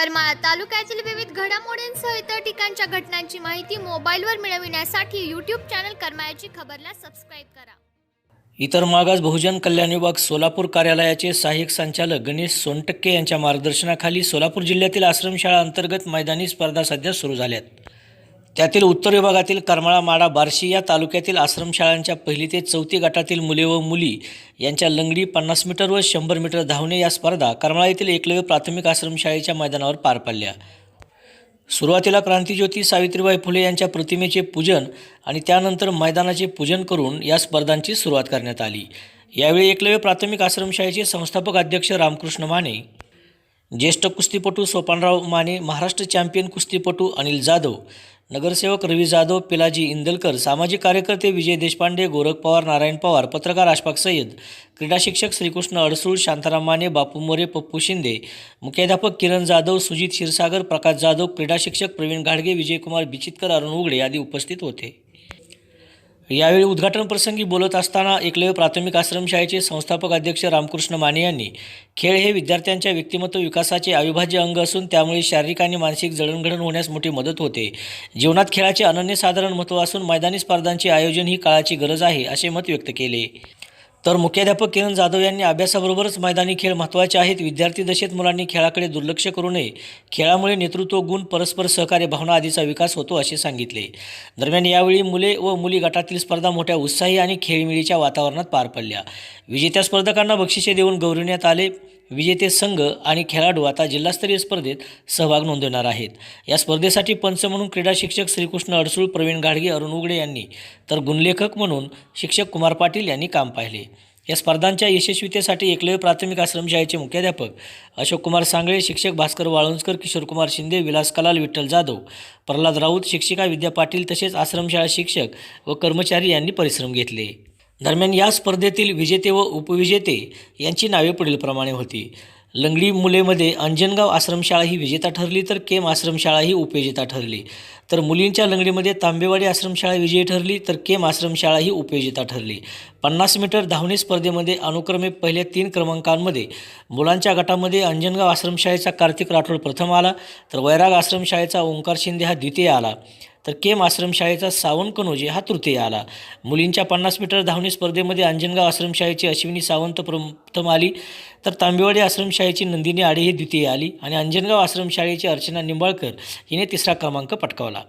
करमाळा तालुक्यातील विविध घडामोडींसह इतर ठिकाणच्या घटनांची माहिती मोबाईलवर मिळविण्यासाठी यूट्यूब चॅनल करमाळ्याची खबरला सबस्क्राईब करा. इतर मागास बहुजन कल्याण विभाग सोलापूर कार्यालयाचे सहाय्यक संचालक गणेश सोनटक्के यांच्या मार्गदर्शनाखाली सोलापूर जिल्ह्यातील आश्रमशाळा अंतर्गत मैदानी स्पर्धा सध्या सुरू झाल्यात. त्यातील उत्तर विभागातील करमाळा माडा बार्शी या तालुक्यातील आश्रमशाळांच्या पहिली ते चौथी गटातील मुले व मुली यांच्या लंगडी पन्नास मीटर व शंभर मीटर धावणे या स्पर्धा करमाळा येथील एकलव्य प्राथमिक आश्रमशाळेच्या मैदानावर पार पडल्या. सुरुवातीला क्रांतीज्योती सावित्रीबाई फुले यांच्या प्रतिमेचे पूजन आणि त्यानंतर मैदानाचे पूजन करून या स्पर्धांची सुरुवात करण्यात आली. यावेळी एकलव्य प्राथमिक आश्रमशाळेचे संस्थापक अध्यक्ष रामकृष्ण माने ज्येष्ठ कुस्तीपटू सोपानराव माने महाराष्ट्र चॅम्पियन कुस्तीपटू अनिल जाधव नगरसेवक रवी जाधव पिलाजी इंदलकर सामाजिक कार्यकर्ते विजय देशपांडे गोरख पवार नारायण पवार पत्रकार अशफाक सय्यद क्रीडा शिक्षक श्रीकृष्ण अडसूळ शांताराम माने बापू मोरे पप्पू शिंदे मुख्याध्यापक किरण जाधव सुजित क्षीरसागर प्रकाश जाधव क्रीडा शिक्षक प्रवीण घाडगे विजयकुमार बिचितकर अरुण उघडे आदी उपस्थित होते. यावेळी उद्घाटन प्रसंगी बोलत असताना एकलव्य प्राथमिक आश्रमशाळेचे संस्थापक अध्यक्ष रामकृष्ण माने यांनी खेळ हे विद्यार्थ्यांच्या व्यक्तिमत्व विकासाचे अविभाज्य अंग असून त्यामुळे शारीरिक आणि मानसिक जडणघडण होण्यास मोठी मदत होते. जीवनात खेळाचे अनन्यसाधारण महत्त्व असून मैदानी स्पर्धांचे आयोजन ही काळाची गरज आहे असे मत व्यक्त केले. तर मुख्याध्यापक किरण जाधव यांनी अभ्यासाबरोबरच मैदानी खेळ महत्त्वाचे आहेत. विद्यार्थी दशेत मुलांनी खेळाकडे दुर्लक्ष करू नये. खेळामुळे नेतृत्व गुण परस्पर सहकार्य भावना आदीचा विकास होतो असे सांगितले. दरम्यान यावेळी मुले व मुली गटातील स्पर्धा मोठ्या उत्साही आणि खेळमिळीच्या वातावरणात पार पडल्या. विजेत्या स्पर्धकांना बक्षिसे देऊन गौरविण्यात आले. विजेते संघ आणि खेळाडू आता जिल्हास्तरीय स्पर्धेत सहभाग नोंदवणार आहेत. या स्पर्धेसाठी पंच म्हणून क्रीडा शिक्षक श्रीकृष्ण अडसूळ प्रवीण गाडगे अरुण उगडे यांनी तर गुणलेखक म्हणून शिक्षक कुमार पाटील यांनी काम पाहिले. या स्पर्धांच्या यशस्वीतेसाठी एकलव्य प्राथमिक आश्रमशाळेचे मुख्याध्यापक अशोक कुमार सांगळे शिक्षक भास्कर वाळुंजकर किशोरकुमार शिंदे विलास कलाल विठ्ठल जाधव प्रल्हाद राऊत शिक्षिका विद्या पाटील तसेच आश्रमशाळा शिक्षक व कर्मचारी यांनी परिश्रम घेतले. दरम्यान या स्पर्धेतील विजेते व उपविजेते यांची नावे पुढीलप्रमाणे होती. लंगडी मुलेमध्ये अंजनगाव आश्रमशाळा ही विजेता ठरली तर केम आश्रमशाळा ही उपविजेता ठरली. तर मुलींच्या लंगडीमध्ये तांबेवाडी आश्रमशाळा विजयी ठरली तर केम आश्रमशाळा ही उपविजेता ठरली. पन्नास मीटर धावणे स्पर्धेमध्ये अनुक्रमे पहिल्या तीन क्रमांकांमध्ये मुलांच्या गटामध्ये अंजनगाव आश्रमशाळेचा कार्तिक राठोड प्रथम आला तर वैराग आश्रमशाळेचा ओंकार शिंदे हा द्वितीय आला. तर केम आश्रमशाळेचा सावंत कनोजे हा तृतीय आला. मुलींच्या पन्नास मीटर धावणे स्पर्धेमध्ये अंजनगाव आश्रमशाळेची अश्विनी सावंत प्रथम आली. तर तांबेवाडी आश्रमशाळेची नंदिनी आडे ही द्वितीय आली. आणि अंजनगाव आश्रमशाळेची अर्चना निंबाळकर हिने तिसरा क्रमांक पटकावला.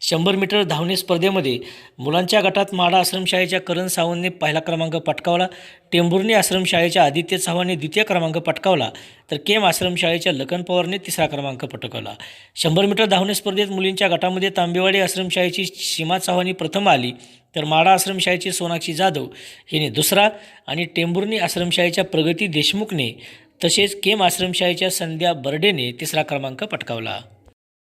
शंभर मीटर धावणे स्पर्धेमध्ये मुलांच्या गटात माडा आश्रमशाळेच्या करण सावंतने पहिला क्रमांक पटकावला टेंभुर्णी आश्रमशाळेच्या आदित्य चव्हाणने द्वितीय क्रमांक पटकावला तर केम आश्रमशाळेच्या लखन पवारने तिसरा क्रमांक पटकावला. शंभर मीटर धावणे स्पर्धेत मुलींच्या गटामध्ये तांबेवाडी आश्रमशाळेची सीमा चव्हाणी प्रथम आली तर माडा आश्रमशाळेची सोनाक्षी जाधव हिने दुसरा आणि टेंभुर्णी आश्रमशाळेच्या प्रगती देशमुखने तसेच केम आश्रमशाळेच्या संध्या बर्डेने तिसरा क्रमांक पटकावला.